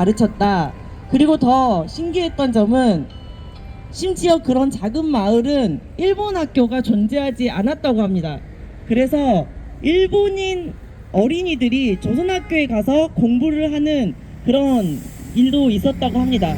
가르쳤다. 그리고 더 신기했던 점은 심지어 그런 작은 마을은 일본 학교가 존재하지 않았다고 합니다. 그래서 일본인 어린이들이 조선 학교에 가서 공부를 하는 그런 일도 있었다고 합니다.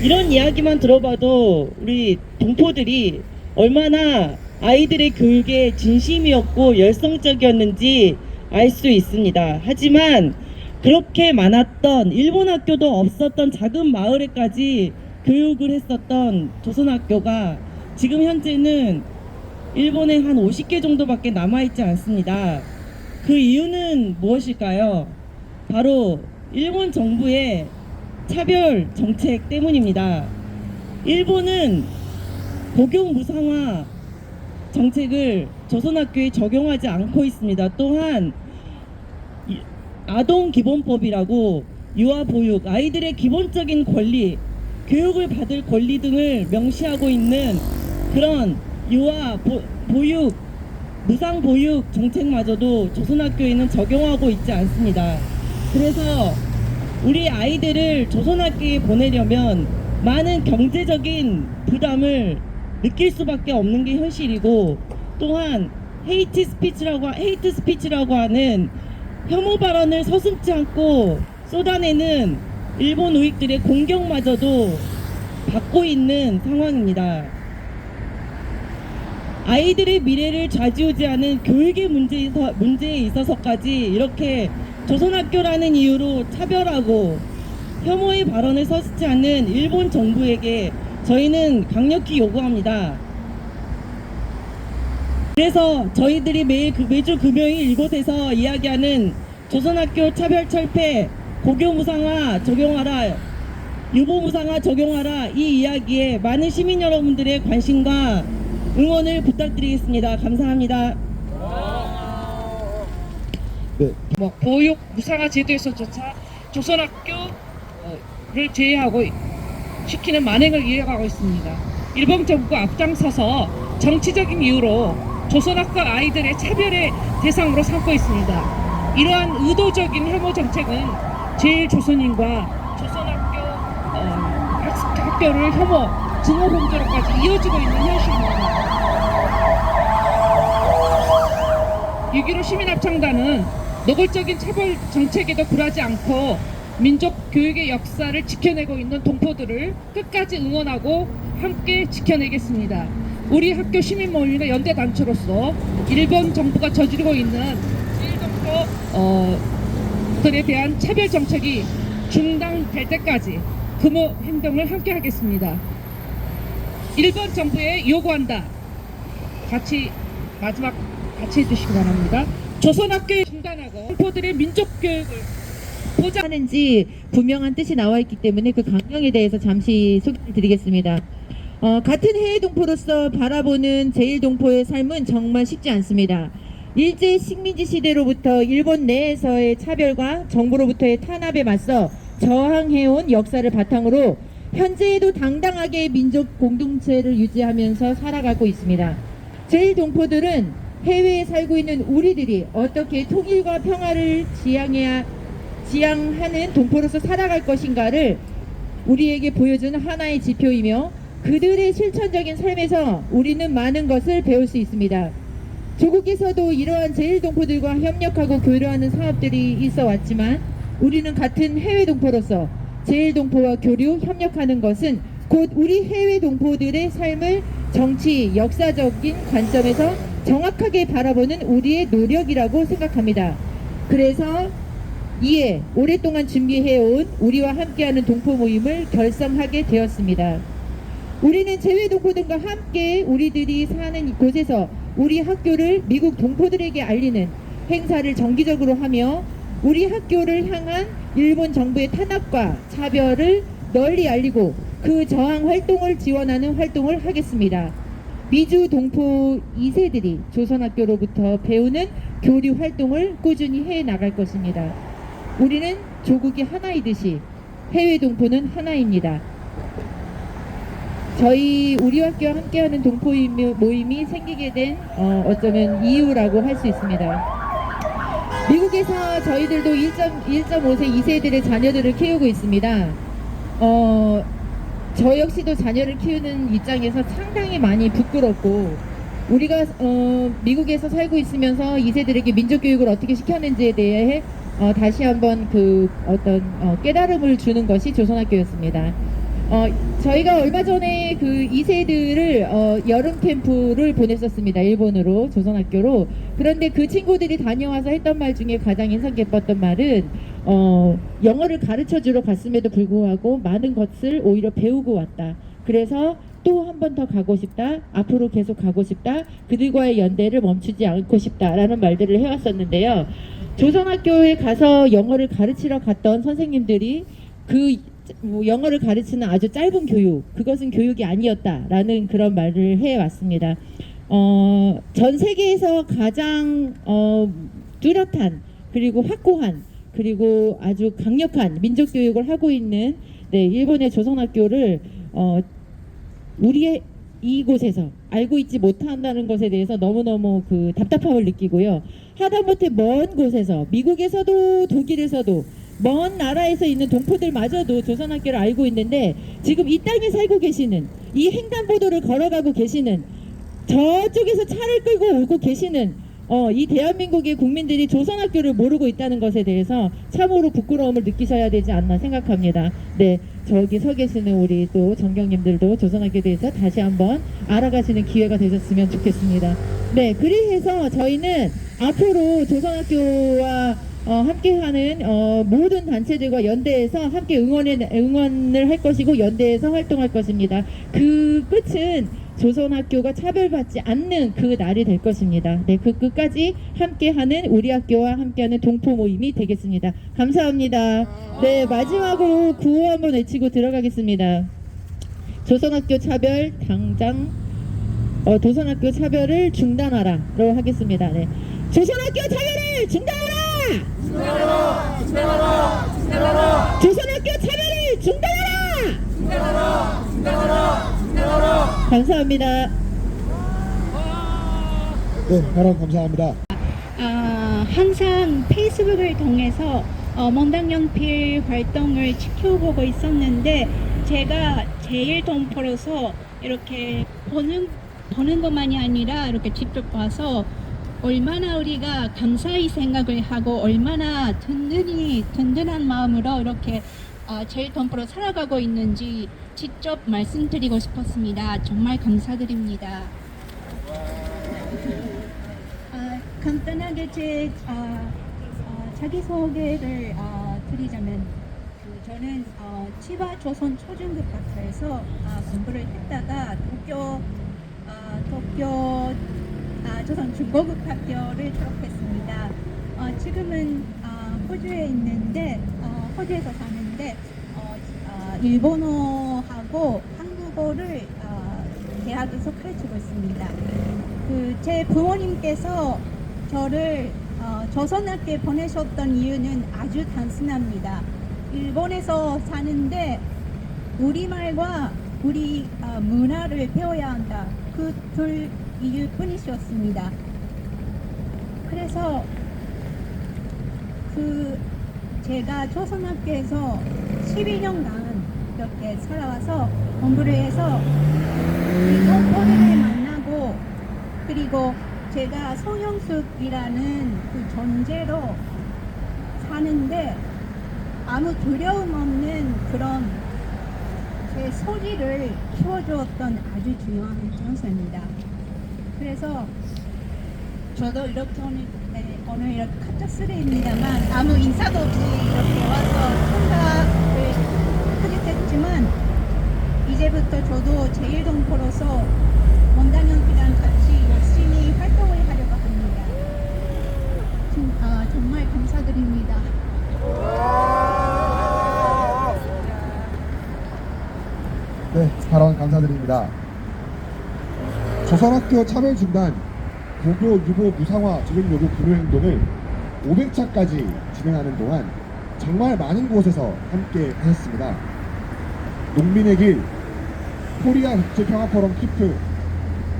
이런 이야기만 들어봐도 우리 동포들이 얼마나 아이들의 교육에 진심이었고 열성적이었는지 알 수 있습니다. 하지만 그렇게 많았던 일본 학교도 없었던 작은 마을에까지 교육을 했었던 조선학교가 지금 현재는 일본에 한 50개 정도밖에 남아있지 않습니다. 그 이유는 무엇일까요? 바로 일본 정부의 차별 정책 때문입니다. 일본은 복용 무상화 정책을 조선학교에 적용하지 않고 있습니다. 또한 이- 아동 기본법이라고 유아 보육, 아이들의 기본적인 권리, 교육을 받을 권리 등을 명시하고 있는 그런 유아 보, 보육, 무상 보육 정책마저도 조선학교에는 적용하고 있지 않습니다. 그래서 우리 아이들을 조선학교에 보내려면 많은 경제적인 부담을 느낄 수밖에 없는 게 현실이고 또한 헤이트 스피치라고 헤이트 스피치라고 하는 혐오 발언을 서슴지 않고 쏟아내는 일본 우익들의 공격마저도 받고 있는 상황입니다. 아이들의 미래를 좌지우지하는 교육의 문제에 있어서까지 이렇게 조선학교라는 이유로 차별하고 혐오의 발언을 서슴지 않는 일본 정부에게 저희는 강력히 요구합니다. 그래서 저희들이 매일 그- 매주 금요일 이곳에서 이야기하는 조선학교 차별 철폐, 고교 무상화 적용하라, 유보 무상화 적용하라 이 이야기에 많은 시민 여러분들의 관심과 응원을 부탁드리겠습니다. 감사합니다. 뭐 보육 무상화 제도에서조차 조선학교를 제외하고 시키는 만행을 이어가고 있습니다. 일본 정부가 앞장서서 정치적인 이유로 조선학교 아이들의 차별의 대상으로 삼고 있습니다. 이러한 의도적인 혐오 정책은 제일조선인과 조선학교 어, 학- 학교를 혐오, 증오 범죄로까지 이어지고 있는 현실입니다. 6.15 시민합창단은 노골적인 차별 정책에도 굴하지 않고 민족 교육의 역사를 지켜내고 있는 동포들을 끝까지 응원하고 함께 지켜내겠습니다. 우리 학교 시민 모임이나 연대 단체로서 일본 정부가 저지르고 있는 일동포 어, 들에 대한 차별 정책이 중단될 때까지 금호 행동을 함께 하겠습니다. 일본 정부에 요구한다. 같이 마지막 같이 해주시기 바랍니다. 조선학교에 중단하고 동포들의 민족 교육을 보장. 하는지 분명한 뜻이 나와 있기 때문에 그 강령에 대해서 잠시 소개를 드리겠습니다. 어, 같은 해외 동포로서 바라보는 제일 동포의 삶은 정말 쉽지 않습니다. 일제 식민지 시대로부터 일본 내에서의 차별과 정부로부터의 탄압에 맞서 저항해온 역사를 바탕으로 현재에도 당당하게 민족 공동체를 유지하면서 살아가고 있습니다. 제일 동포들은 해외에 살고 있는 우리들이 어떻게 통일과 평화를 지향해야 지향하는 동포로서 살아갈 것인가를 우리에게 보여주는 하나의 지표이며 그들의 실천적인 삶에서 우리는 많은 것을 배울 수 있습니다. 조국에서도 이러한 제일동포들과 협력하고 교류하는 사업들이 있어 왔지만 우리는 같은 해외 동포로서 제일동포와 교류, 협력하는 것은 곧 우리 해외 동포들의 삶을 정치, 역사적인 관점에서 정확하게 바라보는 우리의 노력이라고 생각합니다. 그래서 이에 오랫동안 준비해온 우리와 함께하는 동포 모임을 결성하게 되었습니다. 우리는 재외 동포들과 함께 우리들이 사는 이곳에서 우리 학교를 미국 동포들에게 알리는 행사를 정기적으로 하며 우리 학교를 향한 일본 정부의 탄압과 차별을 널리 알리고 그 저항 활동을 지원하는 활동을 하겠습니다. 미주 동포 2세들이 조선학교로부터 배우는 교류 활동을 꾸준히 해 나갈 것입니다. 우리는 조국이 하나이듯이 해외 동포는 하나입니다. 저희 우리 학교와 함께하는 동포 모임이 생기게 된 어, 어쩌면 이유라고 할 수 있습니다. 미국에서 저희들도 1.5세 2세들의 자녀들을 키우고 있습니다. 어, 저 역시도 자녀를 키우는 입장에서 상당히 많이 부끄럽고 우리가 어, 미국에서 살고 있으면서 2세들에게 민족 교육을 어떻게 시켰는지에 대해 어, 다시 한번 그 어떤 어, 깨달음을 주는 것이 조선학교였습니다. 어, 저희가 얼마 전에 그 2세들을 어, 여름 캠프를 보냈었습니다. 일본으로 조선학교로. 그런데 그 친구들이 다녀와서 했던 말 중에 가장 인상 깊었던 말은 어, 영어를 가르쳐 주러 갔음에도 불구하고 많은 것을 오히려 배우고 왔다. 그래서 또 한 번 더 가고 싶다. 앞으로 계속 가고 싶다. 그들과의 연대를 멈추지 않고 싶다라는 말들을 해왔었는데요. 조선학교에 가서 영어를 가르치러 갔던 선생님들이 그 뭐 영어를 가르치는 아주 짧은 교육, 그것은 교육이 아니었다라는 그런 말을 해왔습니다. 어, 전 세계에서 가장 어, 뚜렷한 그리고 확고한 그리고 아주 강력한 민족 교육을 하고 있는 네, 일본의 조선학교를 어, 우리의 이곳에서 알고 있지 못한다는 것에 대해서 너무너무 그 답답함을 느끼고요. 하다못해 먼 곳에서 미국에서도 독일에서도 먼 나라에서 있는 동포들마저도 조선학교를 알고 있는데 지금 이 땅에 살고 계시는 이 횡단보도를 걸어가고 계시는 저쪽에서 차를 끌고 오고 계시는 어, 이 대한민국의 국민들이 조선학교를 모르고 있다는 것에 대해서 참으로 부끄러움을 느끼셔야 되지 않나 생각합니다. 네, 저기 서 계시는 우리 또 정경님들도 조선학교에 대해서 다시 한번 알아가시는 기회가 되셨으면 좋겠습니다. 네, 그리해서 저희는 앞으로 조선학교와 어, 함께하는 어, 모든 단체들과 연대해서 함께 응원에, 응원을 할 것이고 연대해서 활동할 것입니다. 그 끝은 조선학교가 차별받지 않는 그 날이 될 것입니다. 네, 그 끝까지 함께하는 우리 학교와 함께하는 동포 모임이 되겠습니다. 감사합니다. 네, 마지막으로 구호 한번 외치고 들어가겠습니다. 조선학교 차별 당장 어, 조선학교 차별을 중단하라로 하겠습니다. 네. 조선학교 차별을 중단하라! 중단하라! 중단하라! 중단하라! 조선학교 차별을 중단하라! 감사합니다. 네, 여러분 감사합니다. 아, 항상 페이스북을 통해서 어, 몽당연필 활동을 지켜보고 있었는데 제가 제일 동포로서 이렇게 보는 보는 것만이 아니라 이렇게 직접 봐서 얼마나 우리가 감사히 생각을 하고 얼마나 든든히 든든한 마음으로 이렇게 어, 제일 동포로 살아가고 있는지 직접 말씀드리고 싶었습니다. 정말 감사드립니다. 아, 간단하게 제 아, 아, 자기소개를 아, 드리자면 그 저는 어, 치바 조선 초중급 학교에서 아, 공부를 했다가 도쿄 아, 도쿄 아, 조선 중고급 학교를 졸업했습니다. 어, 지금은 아, 호주에 있는데 어, 호주에서 사는데 어, 아, 일본어하고 한국어를 아, 대학에서 가르치고 있습니다. 그 제 부모님께서 저를 어, 조선학교에 보내셨던 이유는 아주 단순합니다. 일본에서 사는데 우리말과 우리 어, 문화를 배워야 한다. 그 둘 이유뿐이셨습니다. 그래서 그 제가 조선학교에서 12년간 이렇게 살아와서 공부를 해서 이동포들을 만나고 그리고 제가 성형숙이라는 그 존재로 사는데 아무 두려움 없는 그런 제 소리를 키워주었던 아주 중요한 장소입니다. 그래서 저도 이렇게 오늘, 네, 오늘 이렇게 카타스레입니다만 아무 인사도 없이 이렇게 와서 참가를 하게 됐지만 이제부터 저도 제1동포로서 원당연이랑 같이 열심히 활동을 하려고 합니다. 진- 아, 정말 감사드립니다. 네, 발언 감사드립니다. 조선학교 차별 중단, 고교 유보 무상화 적용 요구 불효 행동을 500차까지 진행하는 동안 정말 많은 곳에서 함께 하셨습니다. 농민의 길, 코리아 국제평화포럼 키프,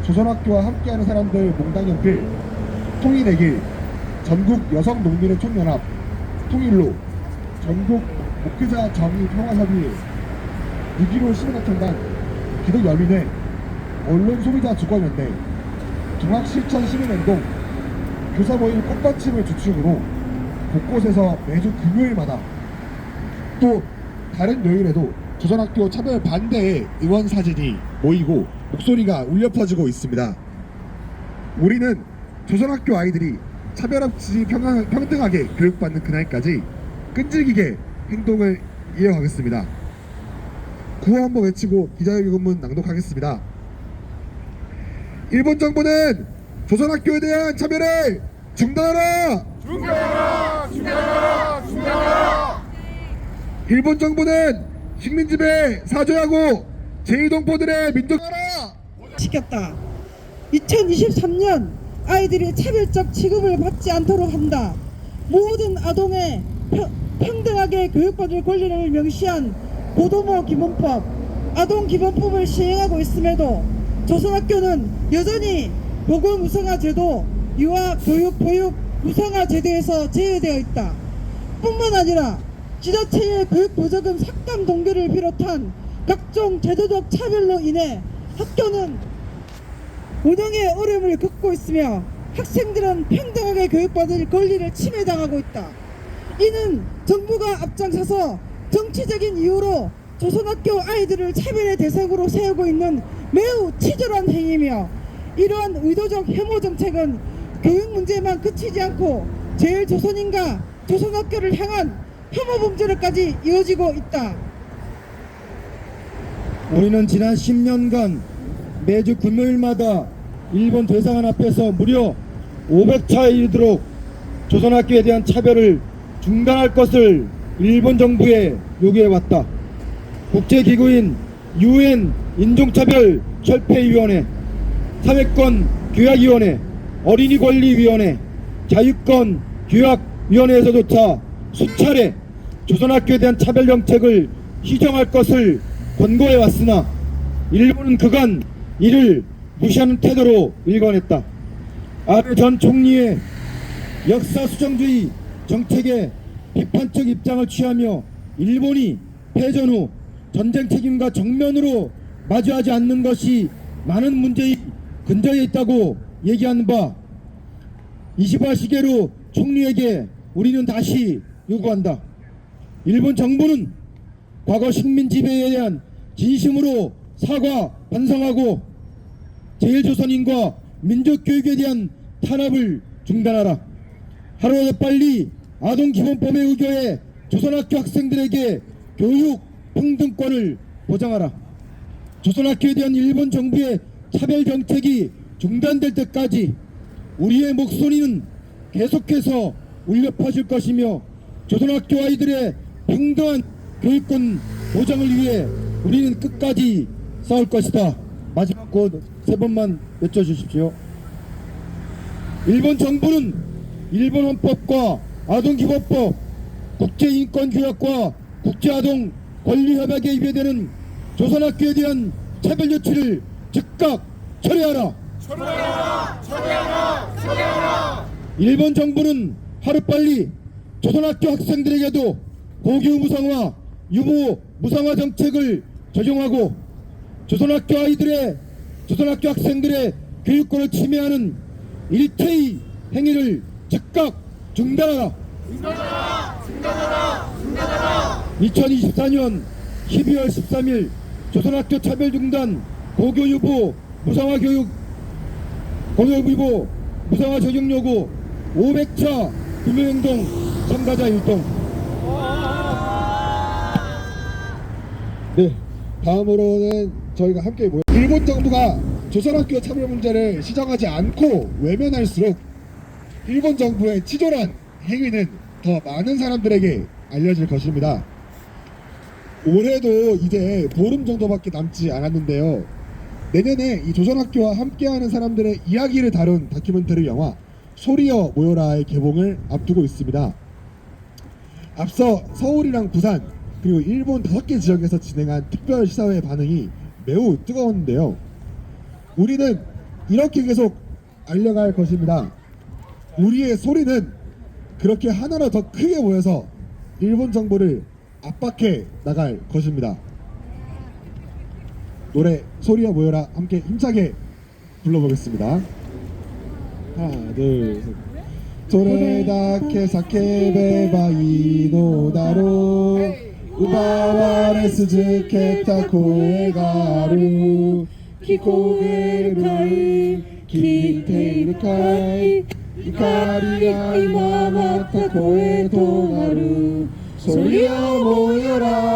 조선학교와 함께하는 사람들 몽당연필, 통일의 길, 전국 여성 농민의 총연합 통일로 전국 목회자 정의 평화협의회 6.15 시민학창단 기독여민회 언론 소비자 주권연대 동학실천 시민행동 교사 모임 꽃받침을 주축으로 곳곳에서 매주 금요일마다 또 다른 요일에도 조선학교 차별 반대의 의원 사진이 모이고 목소리가 울려 퍼지고 있습니다. 우리는 조선학교 아이들이 차별 없이 평등- 평등하게 교육받는 그날까지 끈질기게 행동을 이어가겠습니다. 구호 한번 외치고 기자회견문 낭독하겠습니다. 일본 정부는 조선학교에 대한 차별을 중단하라! 일본 정부는 식민지배 사죄하고 제2동포들의 민족하라! 시켰다. 2023년 아이들이 차별적 취급을 받지 않도록 한다. 모든 아동의 평, 평등하게 교육받을 권리를 명시한 고도모 기본법, 아동 기본법을 시행하고 있음에도 조선학교는 여전히 보건 무상화 제도, 유아 교육 보육 무상화 제도에서 제외되어 있다. 뿐만 아니라 지자체의 교육 보조금 삭감 동결을 비롯한 각종 제도적 차별로 인해 학교는 운영의 어려움을 겪고 있으며 학생들은 평등하게 교육받을 권리를 침해당하고 있다. 이는 정부가 앞장서서 정치적인 이유로 조선학교 아이들을 차별의 대상으로 세우고 있는 매우 치졸한 행위며 이러한 의도적 혐오 정책은 교육 문제만 그치지 않고 제일 조선인가 조선학교를 향한 혐오 범죄로까지 이어지고 있다. 우리는 지난 10년간 매주 금요일마다 일본 대사관 앞에서 무려 500차에 이르도록 조선학교에 대한 차별을 중단할 것을 일본 정부에 요구해왔다. 국제기구인 UN 인종차별 철폐위원회, 사회권 규약위원회, 어린이 권리위원회, 자유권 규약위원회에서조차 수차례 조선학교에 대한 차별 정책을 시정할 것을 권고해 왔으나 일본은 그간 이를 무시하는 태도로 일관했다. 아베 전 총리의 역사 수정주의 정책에 비판적 입장을 취하며 일본이 패전 후 전쟁 책임과 정면으로 마주하지 않는 것이 많은 문제의 근저에 있다고 얘기하는 바 20화 시계로 총리에게 우리는 다시 요구한다. 일본 정부는 과거 식민 지배에 대한 진심으로 사과 반성하고 제일조선인과 민족교육에 대한 탄압을 중단하라. 하루라도 빨리 아동기본법에 의거해 조선학교 학생들에게 교육 평등권을 보장하라. 조선학교에 대한 일본 정부의 차별 정책이 중단될 때까지 우리의 목소리는 계속해서 울려 퍼질 것이며 조선학교 아이들의 평등한 교육권 보장을 위해 우리는 끝까지 싸울 것이다. 마지막 곳 세 번만 외쳐주십시오. 일본 정부는 일본 헌법과 아동기본법, 국제인권규약과 국제아동 권리협약에 위배되는 조선학교에 대한 차별 조치를 즉각 철회하라. 일본 정부는 하루빨리 조선학교 학생들에게도 고교 무상화, 유보 무상화 정책을 적용하고 조선학교 아이들의 조선학교 학생들의 교육권을 침해하는 일체의 행위를 즉각 중단하라. 2024년 12월 13일 조선학교 차별 중단 고교 유보 무상화 교육 고교 유보 무상화 적용 요구 500차 금요행동 참가자 율동 네, 다음으로는 저희가 함께 모여 일본 정부가 조선학교 차별 문제를 시정하지 않고 외면할수록 일본 정부의 치졸한 행위는 더 많은 사람들에게 알려질 것입니다. 올해도 이제 보름 정도밖에 남지 않았는데요. 내년에 이 조선학교와 함께하는 사람들의 이야기를 다룬 다큐멘터리 영화 소리여 모여라의 개봉을 앞두고 있습니다. 앞서 서울이랑 부산 그리고 일본 다섯 개 지역에서 진행한 특별 시사회 반응이 매우 뜨거웠는데요. 우리는 이렇게 계속 알려갈 것입니다. 우리의 소리는 그렇게 하나로 더 크게 모여서 일본 정부를 압박해 나갈 것입니다. 노래 소리야 모여라 함께 힘차게 불러보겠습니다. 하나 둘 소레다케 사케베바 이노다로 우바와레 스즈케타 코에가루. 키코게르카이 키테이르카이. 이카리아이 마마타 코에 도가루. 솔리아 모여라